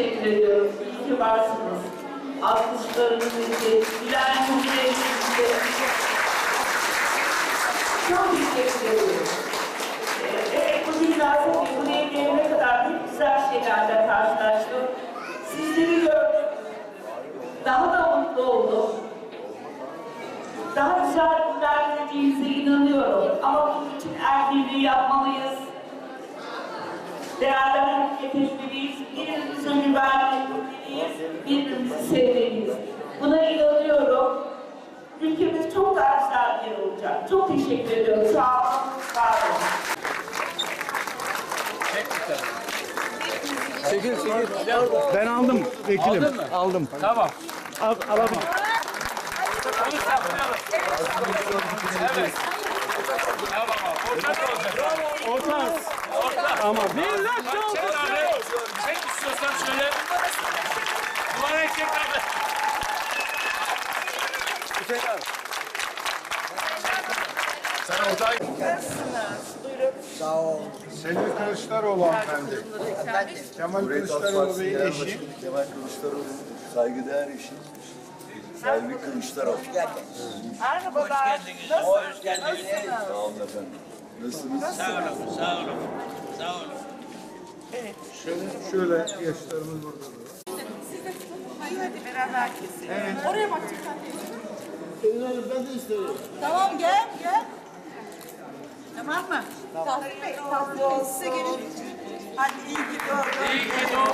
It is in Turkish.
teşekkür ediyorum. İyi ki varsınız. Alkışlarınız için, gülen yüzleriniz için. Çok teşekkür ediyorum. Ee, Evet, bu dünyada buraya gelene kadar hep güzel şeylerle karşılaştım. Sizleri gördüm. Daha da mutlu oldum. Daha güzel günler geleceğinize inanıyorum. Ama bunun için er birliği yapmalıyız. Değerler hareket etmeliyiz. Buna inanıyorum. Ülkemiz çok daha güzel bir yer olacak. Çok teşekkür ediyorum. Sağ olun. Var olun. Çekil çekil. Ben aldım vekilim. Aldın mı? Aldım. Tamam. Al, alalım. Onu saklayalım. Evet. Tamam abi. Ortak olacak. Orta. Ortak. Tamam. Bir dakika olsun. Çek istiyorsan şöyle. Duvara çek abi. Abi. Sen ortak. Selvi Kılıçdaroğlu hanımefendi. Kemal Kılıçdaroğlu Bey'in eşi. Kemal Kılıçdaroğlu saygıdeğer eşi. Selvi Kılıçdaroğlu. Merhabalar. Hoş geldiniz. Sağ olun efendim. Nasılsınız? Sağ olun. Sağ olun. Sağ olun. Şöyle yaşlarımız burada. Tamam gel gel. Tamam mı? Tahsin Bey, Tahsin Bey size gelin. Hadi iyi ki doğdun. İyi ki doğdun.